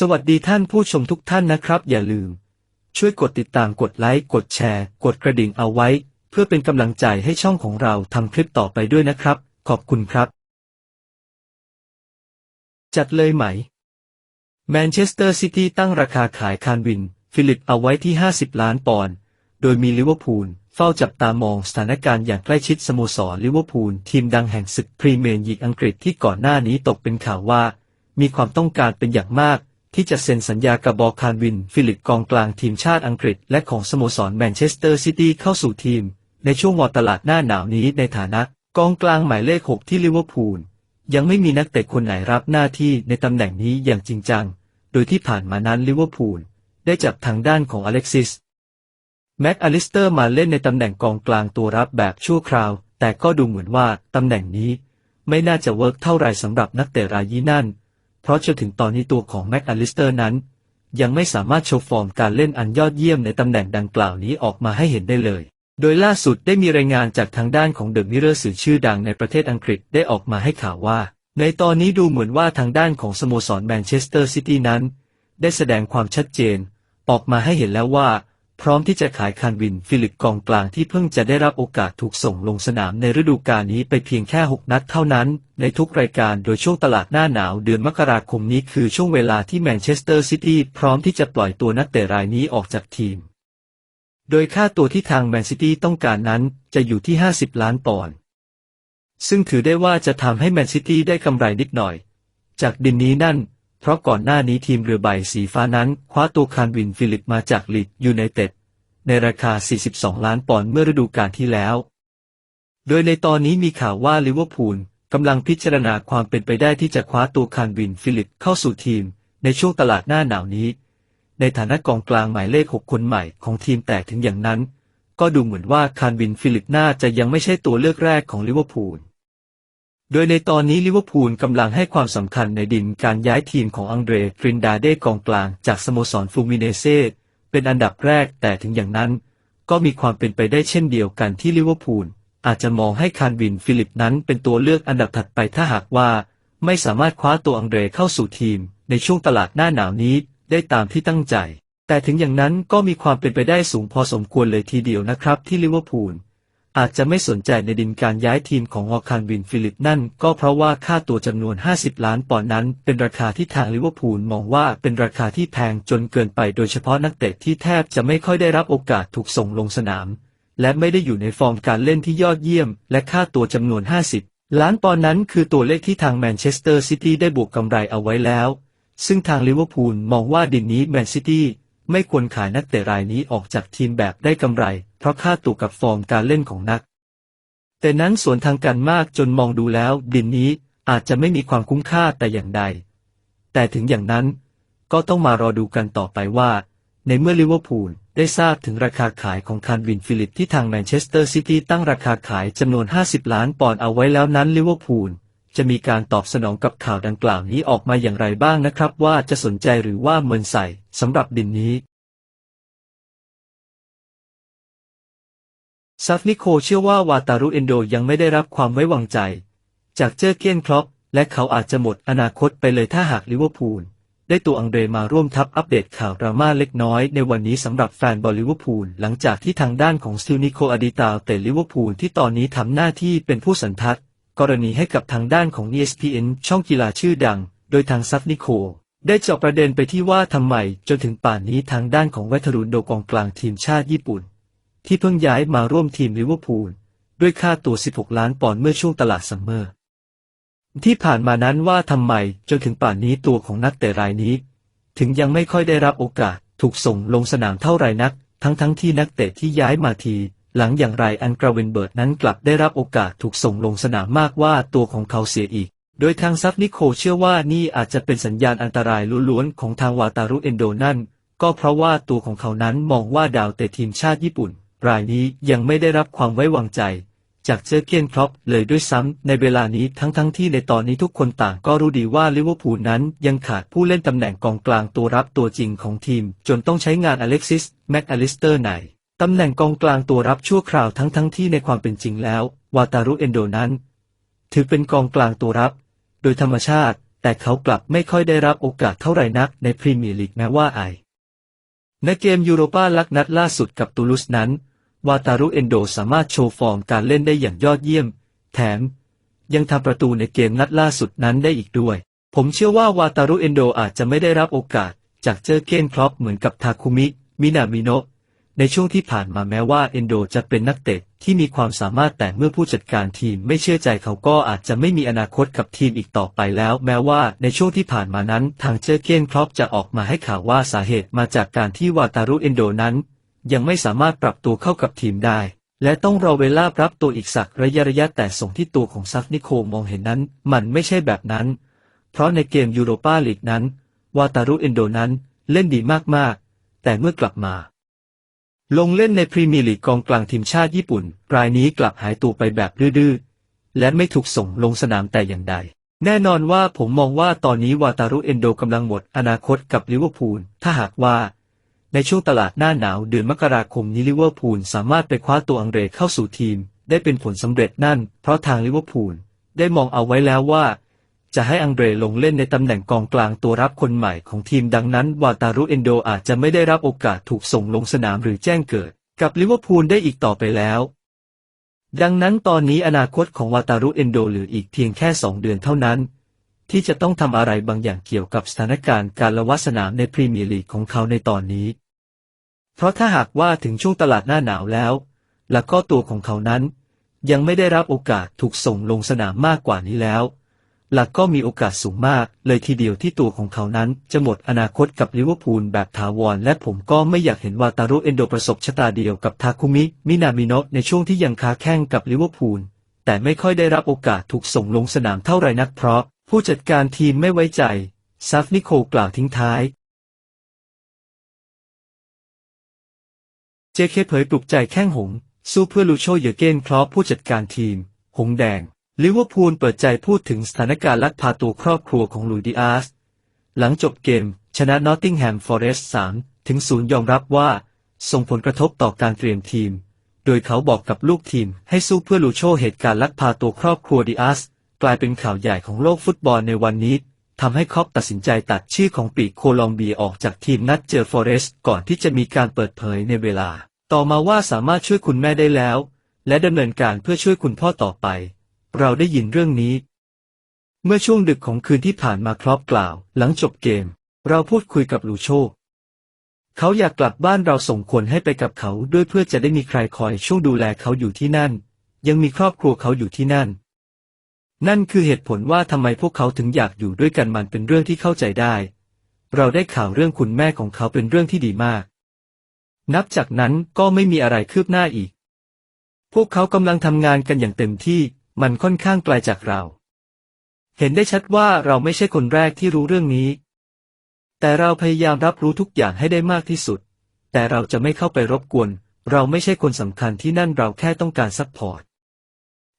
สวัสดีท่านผู้ชมทุกท่านนะครับ อย่าลืม ช่วยกดติดตามกดไลค์กดแชร์ กดกระดิ่งเอาไว้ เพื่อเป็นกำลังใจให้ช่องของเราทำคลิปต่อไปด้วยนะครับ ขอบคุณครับ จัดเลยไหม แมนเชสเตอร์ซิตี้ตั้งราคาขายคานวิน ฟิลิปเอาไว้ที่ 50 ล้านปอนด์โดยมีลิเวอร์พูลเฝ้าจับตามองสถานการณ์อย่างใกล้ชิดสโมสรลิเวอร์พูลทีมดังแห่งศึกพรีเมียร์ลีกอังกฤษที่ก่อนหน้านี้ตกเป็นข่าวว่า มีความต้องการเป็นอย่างมาก ที่จะเซ็นสัญญากับบอลคานวิน ฟิลิปกองกลางทีมชาติอังกฤษ และของสโมสรแมนเชสเตอร์ซิตี้เข้าสู่ทีม ในช่วงวอตลาดหน้าหนาวนี้ในฐานะกองกลางหมายเลข 6 ที่ลิเวอร์พูลยังไม่มีนักเตะคนไหนรับหน้าที่ในตำแหน่งนี้อย่างจริงจัง โดยที่ผ่านมานั้นลิเวอร์พูลได้จับทางด้านของอเล็กซิสแม็กอลิสเตอร์มาเล่นในตำแหน่งกองกลางตัวรับแบบชั่วคราว แต่ก็ดูเหมือนว่าตำแหน่งนี้ ไม่น่าจะเวิร์กเท่าไรสำหรับนักเตะรายนี้นั่น เพราะจนถึงตอนนี้ตัวของแม็กอลิสเตอร์นั้น ยังไม่สามารถโชว์ฟอร์มการเล่นอันยอดเยี่ยมในตำแหน่งดังกล่าวนี้ออกมาให้เห็นได้เลย โดยล่าสุดได้มีรายงานจากทางด้านของเดอะมิเรอร์สื่อชื่อดังในประเทศอังกฤษได้ออกมาให้ข่าวว่า ในตอนนี้ดูเหมือนว่าทางด้านของสโมสรแมนเชสเตอร์ซิตี้นั้น ได้แสดงความชัดเจน ออกมาให้เห็นแล้วว่า พร้อมที่จะขายคานวินฟิลิปกองกลางที่เพิ่งจะได้รับโอกาสถูกส่งลงสนามในฤดูกาลนี้ไปเพียงแค่ 6 นัดเท่านั้น ในทุกรายการโดยช่วงตลาดหน้าหนาวเดือนมกราคมนี้คือช่วงเวลาที่แมนเชสเตอร์ซิตี้พร้อมที่จะปล่อยตัวนักเตะรายนี้ออกจากทีม โดยค่าตัวที่ทางแมนซิตี้ต้องการนั้นจะอยู่ที่ 50 ล้านปอนด์ซึ่งถือได้ว่าจะทำให้แมนซิตี้ได้กำไรนิดหน่อย จากดินนี้นั่น เพราะก่อนหน้านี้ทีมเรือใบสีฟ้านั้นคว้าตัวคานวินฟิลิปมาจากลีดยูไนเต็ดในราคา 42 ล้านปอนด์เมื่อฤดูกาลที่แล้ว โดยในตอนนี้มีข่าวว่าลิเวอร์พูลกำลังพิจารณาความเป็นไปได้ที่จะคว้าตัวคานวินฟิลิปเข้าสู่ทีมในช่วงตลาดหน้าหนาวนี้ ในฐานะกองกลางหมายเลข 6 คนใหม่ของทีมแต่ถึงอย่างนั้น ก็ดูเหมือนว่าคานวินฟิลิปน่าจะยังไม่ใช่ตัวเลือกแรกของลิเวอร์พูล โดยในตอนนี้ลิเวอร์พูลกำลังให้ความสำคัญในดินการย้ายทีมของอังเดรฟรินดาเดกองกลางจากสโมสรฟูมิเนเซเป็นอันดับแรกแต่ถึงอย่างนั้น ก็มีความเป็นไปได้เช่นเดียวกันที่ลิเวอร์พูลอาจจะมองให้คานวินฟิลิปนั้นเป็นตัวเลือกอันดับถัดไปถ้าหากว่าไม่สามารถคว้าตัวอังเดรเข้าสู่ทีม ในช่วงตลาดหน้าหนาวนี้ได้ตามที่ตั้งใจ แต่ถึงอย่างนั้นก็มีความเป็นไปได้สูงพอสมควรเลยทีเดียวนะครับที่ลิเวอร์พูล อาจจะไม่สนใจในดินการย้ายทีมของฮอคานวินฟิลิปนั่นก็เพราะว่าค่าตัวจำนวน 50 ล้านปอนด์นั้น เป็นราคาที่ทางลิเวอร์พูลมองว่าเป็นราคาที่แพงจนเกินไปโดยเฉพาะนักเตะที่แทบจะไม่ค่อยได้รับโอกาสถูกส่งลงสนาม และไม่ได้อยู่ในฟอร์มการเล่นที่ยอดเยี่ยม และค่าตัวจำนวน 50 ล้านปอนด์นั้นคือตัวเลขที่ทางแมนเชสเตอร์ซิตี้ได้บวกกำไรเอาไว้แล้ว ซึ่งทางลิเวอร์พูลมองว่าดินนี้แมนซิตี้ ไม่ควรขายนักเตะรายนี้ออกจากทีมแบบได้กำไร เพราะค่าตัวกับฟอร์มการเล่นของนัก แต่นั้นสวนทางกันมากจนมองดูแล้ว ดินนี้อาจจะไม่มีความคุ้มค่าแต่อย่างใด แต่ถึงอย่างนั้น ก็ต้องมารอดูกันต่อไปว่า ในเมื่อลิเวอร์พูลได้ทราบถึงราคาขายของคานวินฟิลิปที่ทางแมนเชสเตอร์ซิตี้ตั้งราคาขายจำนวน 50 ล้านปอนด์เอาไว้แล้วนั้นลิเวอร์พูล จะมีการตอบสนองกับข่าวดังกล่าวนี้ออกมาอย่างไรบ้างนะครับ ว่าจะสนใจหรือว่าเมินใส่สำหรับดินนี้ซัฟนิโคเชื่อว่าวาตารุเอนโดยังไม่ได้รับความไว้วางใจ จากเจอเกียนครอปและเขาอาจจะหมดอนาคตไปเลยถ้าหากลิเวอร์พูลได้ตัวอังเดรมาร่วมทัพอัปเดตข่าวดราม่าเล็กน้อยในวันนี้สำหรับแฟนบอลลิเวอร์พูลหลังจากที่ทางด้านของสติลนิโคอดิตาเตะลิเวอร์พูลที่ตอนนี้ทำหน้าที่เป็นผู้สันทัด กรณีให้กับทางด้านของ ESPN ช่องกีฬาชื่อดัง โดยทางซัฟนิโคได้เจาะประเด็นไปที่ว่าทำไมจนถึงป่านนี้ทางด้านของเวทรุนโดกองกลางทีมชาติญี่ปุ่น ที่เพิ่งย้ายมาร่วมทีมลิเวอร์พูลด้วยค่าตัว 16 ล้านปอนด์เมื่อช่วงตลาดซัมเมอร์ที่ผ่านมานั้นว่าทำไมจนถึงป่านนี้ตัวของนักเตะรายนี้ ถึงยังไม่ค่อยได้รับโอกาสถูกส่งลงสนามเท่าไรนัก ทั้งทั้งที่นักเตะที่ย้ายมาที หลังอย่างไรอันกราเวนเบิร์ดนั้นกลับได้รับโอกาสถูกส่งลงสนามมากว่าตัวของเขาเสียอีก โดยทางซัฟนิโคเชื่อว่านี่อาจจะเป็นสัญญาณอันตรายล้วนๆของทางวาตารุเอนโดนั่น ก็เพราะว่าตัวของเขานั้นมองว่าดาวเตะทีมชาติญี่ปุ่น รายนี้ยังไม่ได้รับความไว้วางใจ จากเจอเกียนครอปเลยด้วยซ้ำในเวลานี้ทั้งทั้งที่ในตอนนี้ทุกคนต่างก็รู้ดีว่าลิเวอร์พูลนั้นยังขาดผู้เล่นตำแหน่งกองกลางตัวรับตัวจริงของทีม จนต้องใช้งานอเล็กซิสแม็กอลิสเตอร์ใน ตำแหน่งกองกลางตัวรับชั่วคราวทั้งทั้งที่ในความเป็นจริงแล้ว วาตารุเอนโดนั้น ถือเป็นกองกลางตัวรับ โดยธรรมชาติ แต่เขากลับไม่ค่อยได้รับโอกาสเท่าไหร่นักในพรีเมียร์ลีกแม้ว่าไอในเกมยูโรปาลักนัดล่าสุดกับตูลุสนั้น วาตารุเอนโดสามารถโชว์ฟอร์มการเล่นได้อย่างยอดเยี่ยม แถม ยังทำประตูในเกมนัดล่าสุดนั้นได้อีกด้วย ผมเชื่อว่าวาตารุเอนโดอาจจะไม่ได้รับโอกาส จากเจอเกนครอปเหมือนกับทาคุมิ มินามิโนะ ในช่วงที่ผ่านมาแม้ว่าเอนโดจะเป็นนักเตะที่มีความสามารถแต่เมื่อผู้จัดการทีมไม่เชื่อใจเขาก็อาจจะไม่มีอนาคตกับทีมอีกต่อไปแล้ว แม้ว่าในช่วงที่ผ่านมานั้นทางเจอเกนครอปจะออกมาให้ข่าวว่าสาเหตุมาจากการที่วาตารุเอนโดนั้น ยังไม่สามารถปรับตัวเข้ากับทีมได้ และต้องรอเวลารับตัวอีกสักระยะระยะแต่ส่งที่ตัวของซักนิโคมองเห็นนั้น มันไม่ใช่แบบนั้น เพราะในเกมยูโรปาลีกนั้นวาตารุเอนโดนั้นเล่นดีมากๆ แต่เมื่อกลับมา ลงเล่นในพรีเมียร์ลีกกองกลางทีมชาติญี่ปุ่น รายนี้กลับหายตัวไปแบบดื้อๆ และไม่ถูกส่งลงสนามแต่อย่างใด แน่นอนว่าผมมองว่าตอนนี้วาตารุเอนโดกำลังหมดอนาคตกับลิเวอร์พูล ถ้าหากว่า ในช่วงตลาดหน้าหนาวเดือนมกราคมนี้ลิเวอร์พูลสามารถไปคว้าตัวอังเรเข้าสู่ทีม ได้เป็นผลสำเร็จนั่น เพราะทางลิเวอร์พูลได้มองเอาไว้แล้วว่า จะให้อังเดรลงเล่นในตำแหน่งกองกลางตัวรับคนใหม่ของทีมดังนั้นวาตารุเอนโดอาจจะไม่ได้รับโอกาสถูกส่งลงสนามหรือแจ้งเกิด กับลิเวอร์พูลได้อีกต่อไปแล้ว ดังนั้นตอนนี้อนาคตของวาตารุเอนโดเหลืออีกเพียงแค่สองเดือนเท่านั้น ที่จะต้องทำอะไรบางอย่างเกี่ยวกับสถานการณ์การละวัสนามในพรีเมียร์ลีกของเขาในตอนนี้ เพราะถ้าหากว่าถึงช่วงตลาดหน้าหนาวแล้ว แล้วก็ตัวของเขานั้น ยังไม่ได้รับโอกาสถูกส่งลงสนามมากกว่านี้แล้ว หลักก็มีโอกาสสูงมาก เลยทีเดียวที่ตัวของเขานั้น จะหมดอนาคตกับลิเวอร์พูลแบบถาวรและผมก็ไม่อยากเห็นวาตารุเอนโดประสบชะตาเดียวกับทาคุมิ มินามิโนะในช่วงที่ยังค้าแข่งกับลิเวอร์พูลแต่ไม่ค่อยได้รับโอกาสถูกส่งลงสนามเท่าไรนักเพราะ ผู้จัดการทีมไม่ไว้ใจ ซัฟนิโคกล่าวทิ้งท้ายเจเคเผยปลุกใจแข้งหง สู้เพื่อลูโชเยเกนคลอปผู้จัดการทีม หงแดง ลิเวอร์พูลเปิดใจพูดถึงสถานการณ์ลักพาตัวครอบครัวของลุยดิอาส หลังจบเกม ชนะนอตติงแฮมฟอเรสต์3ถึง0ยอมรับว่า ส่งผลกระทบต่อการเตรียมทีม โดยเขาบอกกับลูกทีมให้สู้เพื่อลูโชเหตุการณ์ลักพาตัวครอบครัวดิอาส กลายเป็นข่าวใหญ่ของโลกฟุตบอลในวันนี้ทำให้ครอปตัดสินใจตัดชื่อของปีกโคลอมเบียออกจากทีมนัดเจอฟอเรสต์ก่อนที่จะมีการเปิดเผยในเวลา ต่อมาว่าสามารถช่วยคุณแม่ได้แล้ว และดำเนินการเพื่อช่วยคุณพ่อต่อไป เราได้ยินเรื่องนี้ เมื่อช่วงดึกของคืนที่ผ่านมาครอปกล่าว หลังจบเกม เราพูดคุยกับลูโชเขาอยากกลับบ้านเราส่งคนให้ไปกับเขาด้วยเพื่อจะได้มีใครคอยช่วงดูแลเขาอยู่ที่นั่น ยังมีครอบครัวเขาอยู่ที่นั่น นั่นคือเหตุผลว่าทำไมพวกเขาถึงอยากอยู่ด้วยกันมันเป็นเรื่องที่เข้าใจได้ เราได้ข่าวเรื่องคุณแม่ของเขาเป็นเรื่องที่ดีมาก นับจากนั้นก็ไม่มีอะไรคืบหน้าอีกพวกเขากำลังทำงานกันอย่างเต็มที่ มันค่อนข้างไกลจากเรา เห็นได้ชัดว่าเราไม่ใช่คนแรกที่รู้เรื่องนี้ แต่เราพยายามรับรู้ทุกอย่างให้ได้มากที่สุด แต่เราจะไม่เข้าไปรบกวน เราไม่ใช่คนสำคัญที่นั่นเราแค่ต้องการซัพพอร์ต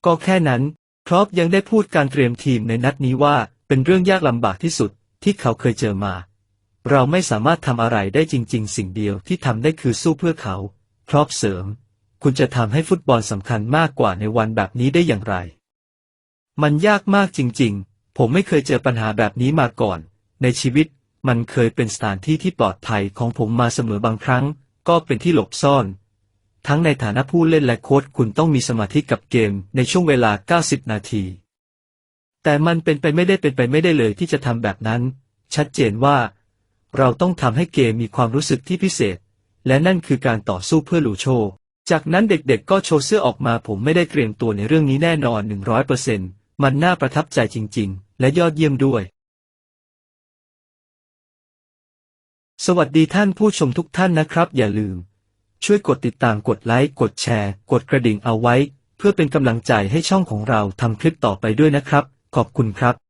ก็แค่นั้น ครอปยังได้พูดการเตรียมทีมในนัดนี้ว่าเป็นเรื่องยากลำบากที่สุดที่เขาเคยเจอมา เราไม่สามารถทำอะไรได้จริง ๆ สิ่งเดียวที่ทำได้คือสู้เพื่อเขา ครอปเสริม คุณจะทำให้ฟุตบอลสำคัญมากกว่าในวันแบบนี้ได้อย่างไร มันยากมากจริงๆ ผมไม่เคยเจอปัญหาแบบนี้มาก่อน ในชีวิต มันเคยเป็นสถานที่ที่ปลอดภัยของผมมาเสมอบางครั้ง ก็เป็นที่หลบซ่อน ทั้งในฐานะผู้เล่นและโค้ชคุณต้องมีสมาธิกับเกมในช่วงเวลา 90 นาที แต่มันเป็นไปไม่ได้เป็นไปไม่ได้เลยที่จะทำแบบนั้น ชัดเจนว่า เราต้องทำให้เกมมีความรู้สึกที่พิเศษ และนั่นคือการต่อสู้เพื่อลูโช จากนั้นเด็กๆ ก็โชว์เสื้อออกมาผมไม่ได้เตรียมตัวในเรื่องนี้แน่นอน 100%มันน่าประทับใจจริงๆ และยอดเยี่ยมด้วย สวัสดีท่านผู้ชมทุกท่านนะครับ อย่าลืม ช่วยกดติดตามกดไลค์ กดแชร์ กดกระดิ่งเอาไว้ เพื่อเป็นกำลังใจให้ช่องของเราทำคลิปต่อไปด้วยนะครับ ขอบคุณครับ